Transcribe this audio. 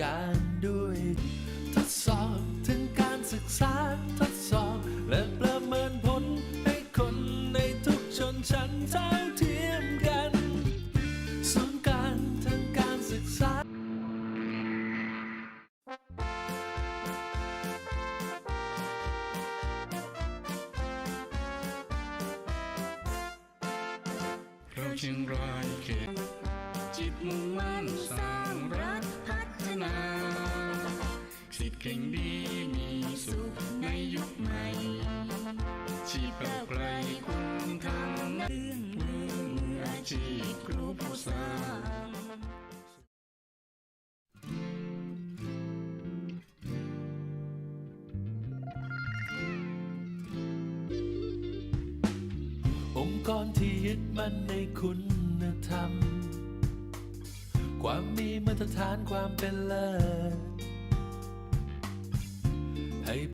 การด้วยทดสอบถึงการศึกษาทดสอบ และประเมินผลให้คนในทุกชนชั้นเท่าเทียมกันศูนย์การทางการศึกษา เราเชียงรายเขตจิตมุ่งมั่นสร้างรัฐพัฒนา สิทธิ์เก่งดีมีสุขในยุคใหม่ชีพก้าวไกลคุณทำเรื่องมืออาชีพครูผู้สร้างองค์กรที่ยึดมั่นในคุณธรรม ความมีมาตรฐานความเป็นเลิศ هيبة